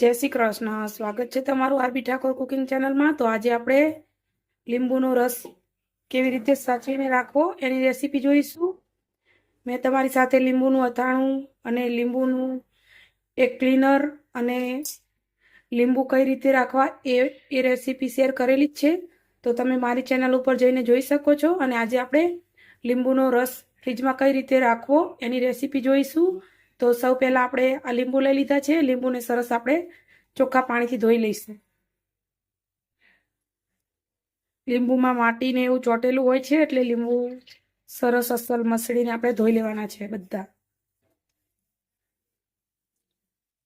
જય શ્રી કૃષ્ણ. સ્વાગત છે તમારું આરબી ઠાકોર કુકિંગ ચેનલમાં. તો આજે આપણે લીંબુનો રસ કેવી રીતે સાચવીને રાખવો એની રેસીપી જોઈશું. મેં તમારી સાથે લીંબુનું અથાણું અને લીંબુનું એક ક્લીનર અને લીંબુ કઈ રીતે રાખવા એ એ રેસીપી શેર કરેલી જ છે. તો તમે મારી ચેનલ ઉપર જઈને જોઈ શકો છો. અને આજે આપણે લીંબુનો રસ ફ્રીજમાં કઈ રીતે રાખવો એની રેસીપી જોઈશું. તો સૌ પહેલાં આપણે આ લીંબુ લઈ લીધા છે. લીંબુને સરસ આપણે ચોખ્ખા પાણીથી ધોઈ લઈશું. લીંબુમાં માટીને એવું ચોટેલું હોય છે એટલે લીંબુ સરસ અસલ મસળીને આપણે ધોઈ લેવાના છે બધા.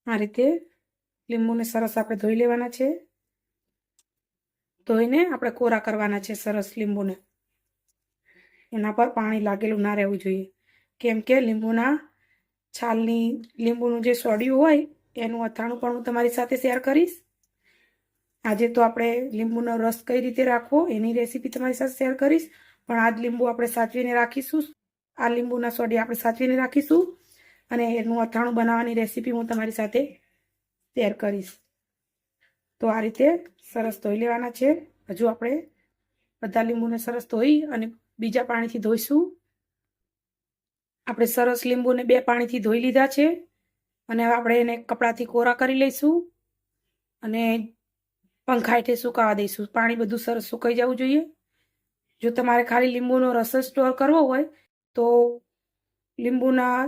આ રીતે લીંબુને સરસ આપણે ધોઈ લેવાના છે. ધોઈને આપણે કોરા કરવાના છે સરસ લીંબુને. એના પર પાણી લાગેલું ના રહેવું જોઈએ. કેમ કે લીંબુના છાલની લીંબુનું જે સોડિયું હોય, એનું અથાણું પણ હું તમારી સાથે શેર કરીશ. આજે તો આપણે લીંબુનો રસ કઈ રીતે રાખવો એની રેસીપી તમારી સાથે શેર કરીશ. પણ આ લીંબુ આપણે સાચવીને રાખીશું. આ લીંબુના સોડી આપણે સાચવીને રાખીશું. અને એનું અથાણું બનાવવાની રેસીપી હું તમારી સાથે શેર કરીશ. તો આ રીતે સરસ ધોઈ લેવાના છે. હજુ આપણે બધા લીંબુને સરસ ધોઈ અને બીજા પાણીથી ધોઈશું. આપણે સરસ લીંબુને બે પાણીથી ધોઈ લીધા છે અને આપણે એને કપડાથી કોરા કરી લઈશું અને પંખા હેઠે સુકાવા દઈશું. પાણી બધું સરસ સુકાઈ જવું જોઈએ. જો તમારે ખાલી લીંબુનો રસ સ્ટોર કરવો હોય તો લીંબુના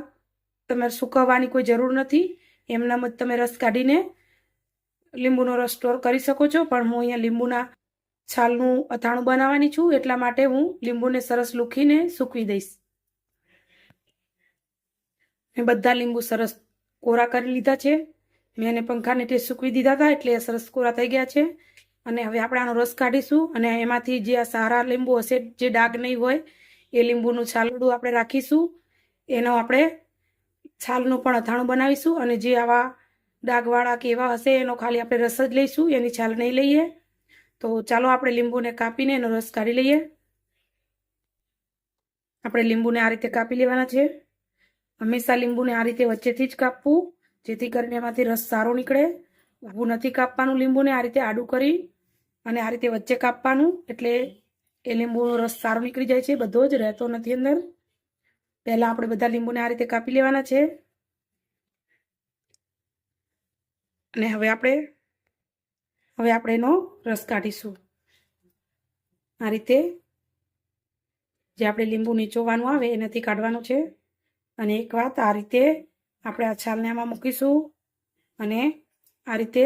તમારે સુકવવાની કોઈ જરૂર નથી. એમનામ જ તમે રસ કાઢીને લીંબુનો રસ સ્ટોર કરી શકો છો. પણ હું અહીંયા લીંબુના છાલનું અથાણું બનાવવાની છું. એટલા માટે હું લીંબુને સરસ લૂખીને સૂકવી દઈશ. મેં બધા લીંબુ સરસ કોરા કરી લીધા છે. મેં એને પંખાને તે સૂકવી દીધા હતા એટલે સરસ કોરા થઈ ગયા છે. અને હવે આપણે આનો રસ કાઢીશું અને એમાંથી જે આ સારા લીંબુ હશે, જે ડાઘ નહીં હોય, એ લીંબુનું છાલડું આપણે રાખીશું. એનો આપણે છાલનું પણ અથાણું બનાવીશું અને જે આવા ડાઘવાળા કે એવા હશે, એનો ખાલી આપણે રસ જ લઈશું, એની છાલ નહીં લઈએ. તો ચાલો આપણે લીંબુને કાપીને એનો રસ કાઢી લઈએ. આપણે લીંબુને આ રીતે કાપી લેવાના છે. હંમેશા લીંબુને આ રીતે વચ્ચેથી જ કાપવું, જેથી કરીને એમાંથી રસ સારો નીકળે. ઊભું નથી કાપવાનું લીંબુને, આ રીતે આડું કરી અને આ રીતે વચ્ચે કાપવાનું, એટલે એ લીંબુનો રસ સારો નીકળી જાય છે, બધો જ રહેતો નથી અંદર. પહેલાં આપણે બધા લીંબુને આ રીતે કાપી લેવાના છે. અને હવે આપણે હવે આપણે એનો રસ કાઢીશું. આ રીતે જે આપણે લીંબુ નીચોવાનું આવે, એનાથી કાઢવાનું છે. અને એક વાત આ રીતે આપણે આ છાલને આમાં મૂકીશું અને આ રીતે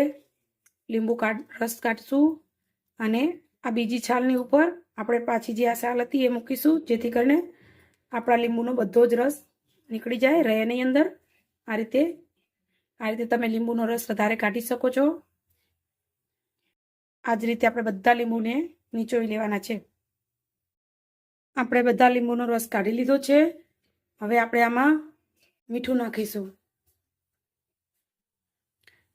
લીંબુ કાઢ, રસ કાઢીશું અને આ બીજી છાલની ઉપર આપણે પાછી જે આ છાલ હતી એ મૂકીશું, જેથી કરીને આપણા લીંબુનો બધો જ રસ નીકળી જાય, રહે નહીં અંદર. આ રીતે આ રીતે તમે લીંબુનો રસ વધારે કાઢી શકો છો. આ જ રીતે આપણે બધા લીંબુને નીચોવી લેવાના છે. આપણે બધા લીંબુનો રસ કાઢી લીધો છે. હવે આપણે આમાં મીઠું નાખીશું.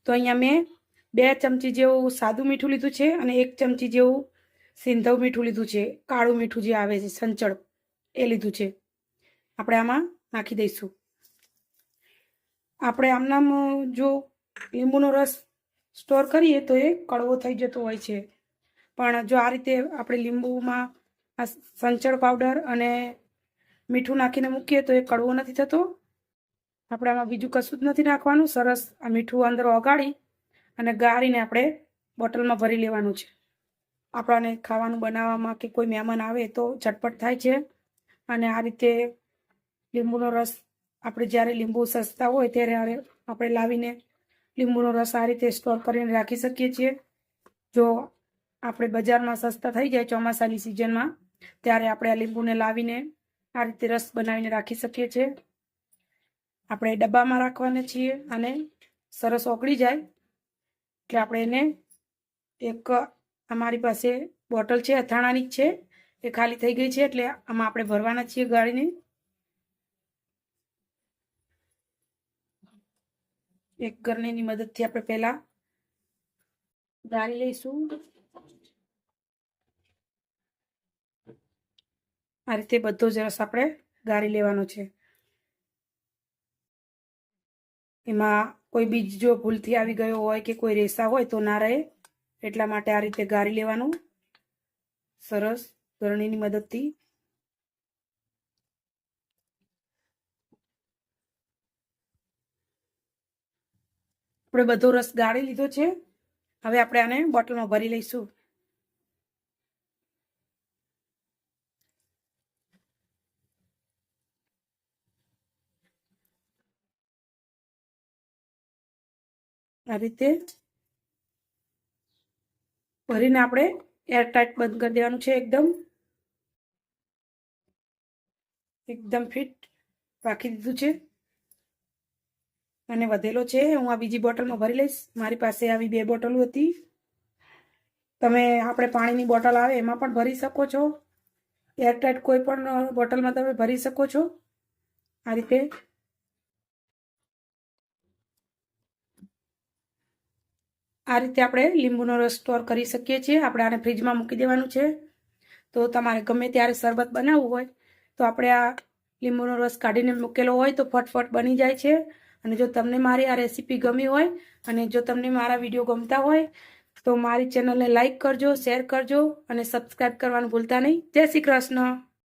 તો અહીંયા મેં બે ચમચી જેવું સાદું મીઠું લીધું છે અને એક ચમચી જેવું સિંધવ મીઠું લીધું છે. કાળું મીઠું જે આવે છે, સંચળ, એ લીધું છે. આપણે આમાં નાખી દઈશું. આપણે આમનામ, જો લીંબુનો રસ સ્ટોર કરીએ તો એ કડવો થઈ જતો હોય છે. પણ જો આ રીતે આપણે લીંબુમાં સંચળ પાવડર અને મીઠું નાખીને મૂકીએ તો એ કડવો નથી થતો. આપણે આમાં બીજું કશું જ નથી નાખવાનું. સરસ આ મીઠું અંદર ઓગાળી અને ગાળીને આપણે બોટલમાં ભરી લેવાનું છે. આપણાને ખાવાનું બનાવવામાં કે કોઈ મહેમાન આવે તો ઝટપટ થાય છે. અને આ રીતે લીંબુનો રસ આપણે જ્યારે લીંબુ સસ્તા હોય ત્યારે આપણે લાવીને લીંબુનો રસ આ રીતે સ્ટોર કરીને રાખી શકીએ છીએ. જો આપણે બજારમાં સસ્તા થઈ જાય ચોમાસાની સિઝનમાં, ત્યારે આપણે આ લીંબુને લાવીને આ રીતે રસ બનાવીને રાખી શકીએ છીએ. આપણે ડબ્બામાં રાખવાના છીએ અને સરસ ઓગળી જાય એટલે આપણે એને એક અમારી પાસે બોટલ છે, અથાણાની જ છે, એ ખાલી થઈ ગઈ છે એટલે આમાં આપણે ભરવાના છીએ ગાળીને. એક ગરણીની મદદથી આપણે પહેલાં ગાળી લઈશું. આ રીતે બધો જ રસ આપણે ગાળી લેવાનો છે. એમાં કોઈ બીજ જો ભૂલથી આવી ગયો હોય કે કોઈ રેસા હોય તો ના રહે. એટલા માટે આ રીતે ગાળી લેવાનું. સરસ ગરણીની મદદથી. આપણે બધો રસ ગાળી લીધો છે. હવે આપણે આને બોટલમાં ભરી લઈશું. આ રીતે ભરીને આપણે એરટાઈટ બંધ કરી દેવાનું છે એકદમ. એકદમ ફિટ રાખી દીધું છે. અને વધેલો છે. હું આ બીજી બોટલમાં ભરી લઈશ. મારી પાસે આવી બે બોટલો હતી. તમે, આપણે પાણીની બોટલ આવે એમાં પણ ભરી શકો છો. એરટાઈટ કોઈ પણ બોટલમાં તમે ભરી શકો છો. આ રીતે આ રીતે આપણે લીંબુનો રસ સ્ટોર કરી શકીએ છીએ. આપણે આને ફ્રીજમાં મૂકી દેવાનું છે. તો તમારે ગમે ત્યારે શરબત બનાવવું હોય, તો આપણે આ લીંબુનો રસ કાઢીને મૂકેલો હોય તો ફટફટ બની જાય છે. અને જો તમને મારી આ રેસીપી ગમી હોય અને જો તમને મારા વીડિયો ગમતા હોય, તો મારી ચેનલને લાઈક કરજો શેર કરજો અને સબસ્ક્રાઈબ કરવાનું ભૂલતા નહીં. જય શ્રી કૃષ્ણ.